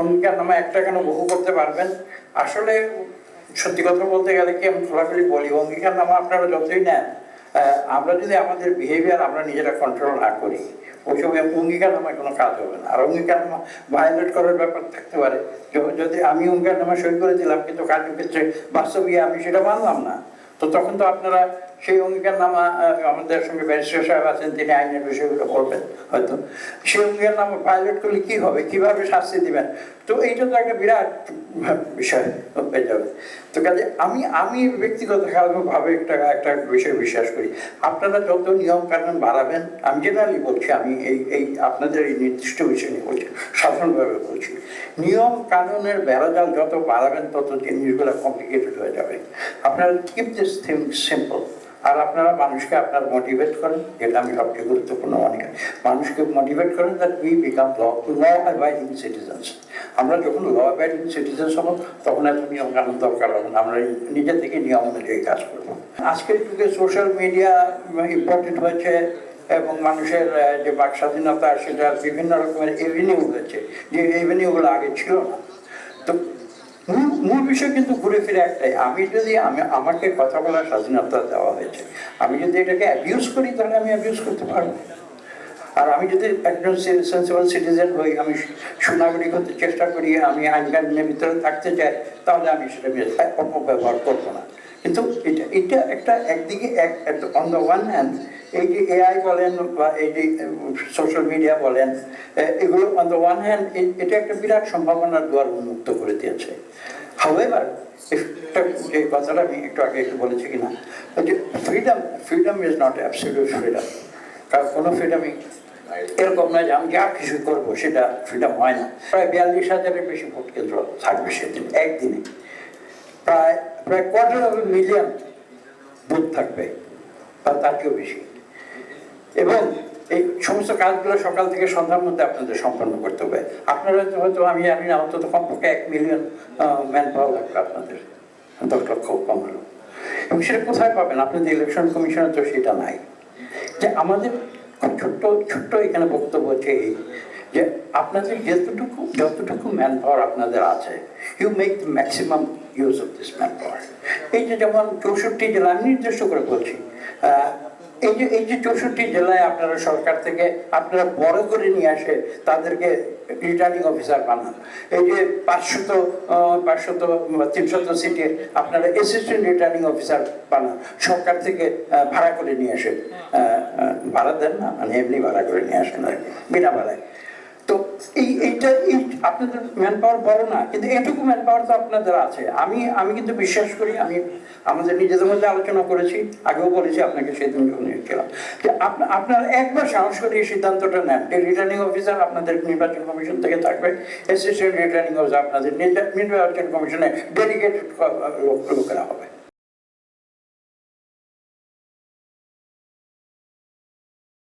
অঙ্গীকার নামা একটা কেন বহু করতে পারবেন। আসলে সত্যি কথা বলতে গেলে কি আমি খোলাখুলি বলি অঙ্গীকার নামা আপনারা যতই নেন আমরা যদি আমাদের বিহেভিয়ার আমরা নিজেরা কন্ট্রোল না করি, ওই সময় অঙ্গীকার নামায় কোনো কাজ হবে না। আর অঙ্গীকার নামা ভায়োলেট করার ব্যাপার থাকতে পারে। যদি আমি অঙ্গীকার নামা সই করে দিলাম, কিন্তু কার্যক্ষেত্রে বাস্তবে আমি সেটা মানলাম না। তো তখন তো আপনারা সেই অঙ্গীকার নামা আমাদের সঙ্গে ব্যারিস্টার সাহেব আছেন, তিনি আইনের বিষয়গুলো বলবেন, হয়তো। সেই অঙ্গীকার নামা ভায়োলেট করলে কি হবে? কীভাবে শাস্তি দিবেন? তো এইটা তো একটা বিরাট বিষয় হয়ে যাবে তো কাজে আমি আমি ব্যক্তিগত ভাবে একটা একটা বিষয় বিশ্বাস করি। আপনারা যত নিয়ম কানুন বাড়াবেন, আমি জেনারেলি বলছি, আমি এই এই আপনাদের এই নির্দিষ্ট বিষয় নিয়ে বলছি, সাধারণভাবে বলছি। নিয়ম কানুনের বেড়াজাল যত বাড়াবেন, তত জিনিসগুলো কমপ্লিকেটেড হয়ে যাবে। আপনারা কিপ দিস থিং সিম্পল আর আপনারা মানুষকে আপনার মোটিভেট করেন, যেটা আমি সবচেয়ে গুরুত্বপূর্ণ মনে করি। মানুষকে মোটিভেট করেন that we become law law abiding citizens আমরা যখন ল অ্যাবাইডিং সিটিজেন্স হব, তখন এত নিয়ম কানুন দরকার হবে আমরা নিজে থেকে নিয়ম অনুযায়ী কাজ করব। আজকের যুগে সোশ্যাল মিডিয়া ইম্পর্টেন্ট হয়েছে এবং মানুষের যে বাক স্বাধীনতা, সেটা বিভিন্ন রকমের এভিনিউ হয়েছে। যে এভিনিউগুলো আগে ছিল না। তো মূল মূল বিষয় কিন্তু ঘুরে ফিরে একটাই, আমি যদি আমি, আমাকে কথা বলার স্বাধীনতা দেওয়া হয়েছে, আমি যদি এটাকে অ্যাবিউজ করি, তাহলে আমি অ্যাবিউজ করতে পারব। আর আমি যদি একজন সেন্সিবল সিটিজেন হই, আমি সুনাগরিক হতে চেষ্টা করি, আমি আইন কানুনের ভিতরে থাকতে চাই, তাহলে আমি সেটা অপব্যবহার করব না। কিন্তু এটা এটা একটা একদিকে এক অন দ্য ওয়ান হ্যান্ড এই যে এআই বলেন বা এই যে সোশ্যাল মিডিয়া বলেন এগুলো অন দ্য ওয়ান হ্যান্ড এটা একটা বিরাট সম্ভাবনার দুয়ার উন্মুক্ত করে দিয়েছে। হাউএভার একটা, যে কথাটা আমি একটু আগে একটু বলেছি কিনা যে freedom freedom is not absolute freedom কারণ কোনো ফ্রিডমই এরকম নয় যে আমি যা কিছু করব, সেটা ফ্রিডম হয় না। প্রায় বিয়াল্লিশ হাজারের বেশি ভোট কেন্দ্র থাকবে সেদিন, একদিনে। প্রায় প্রায় কোয়ার্টার অফ মিলিয়ন বুথ থাকবে, বা চেয়েও বেশি। এবং এই সমস্ত কাজগুলো সকাল থেকে সন্ধ্যার মধ্যে আপনাদের সম্পন্ন করতে হবে। আপনারা হয়তো আমি জানি না অন্তত কমপক্ষে এক মিলিয়ন ম্যান পাওয়া লাগবে আপনাদের। দশ লক্ষ কম হলো। এবং সেটা কোথায় পাবেন? আপনাদের ইলেকশন কমিশনের তো সেটা নাই। যে আমাদের খুব ছোট্ট ছোট্ট এখানে বক্তব্য হচ্ছে এই, যে আপনাদের যতটুকু যতটুকু ম্যান পাওয়ার আপনাদের আছে you make the maximum use of this man power এই যে যেমন চৌষট্টি জেলা আমি নির্দিষ্ট করে বলছি এই যে এই যে চৌষট্টি জেলায় আপনারা সরকার থেকে আপনারা বড় করে নিয়ে আসে, তাদেরকে রিটার্নিং অফিসার বানান। এই যে পাঁচশত পাঁচশত তিনশত সিটে আপনারা অ্যাসিস্ট্যান্ট রিটার্নিং অফিসার বানান, সরকার থেকে ভাড়া করে নিয়ে আসে। ভাড়া দেন না মানে এমনি ভাড়া করে নিয়ে আসেন আর বিনা ভাড়ায়। এই, এইটা, এই আপনাদের ম্যান পাওয়ার বড় না, কিন্তু এইটুকু ম্যান পাওয়ার তো আপনাদের আছে। আমি আমি কিন্তু বিশ্বাস করি, আমি আমাদের নিজেদের মধ্যে আলোচনা করেছি, আগেও বলেছি আপনাকে সেদিন যখন যে আপনা- আপনারা একবার সাহস করে এই সিদ্ধান্তটা নেন, যে রিটার্নিং অফিসার আপনাদের নির্বাচন কমিশন থেকে থাকবে অ্যাসিস্ট্যান্ট রিটার্নিং অফিসার আপনাদের নির্বাচন কমিশনে ডেডিকেটেড লোকেরা হবে।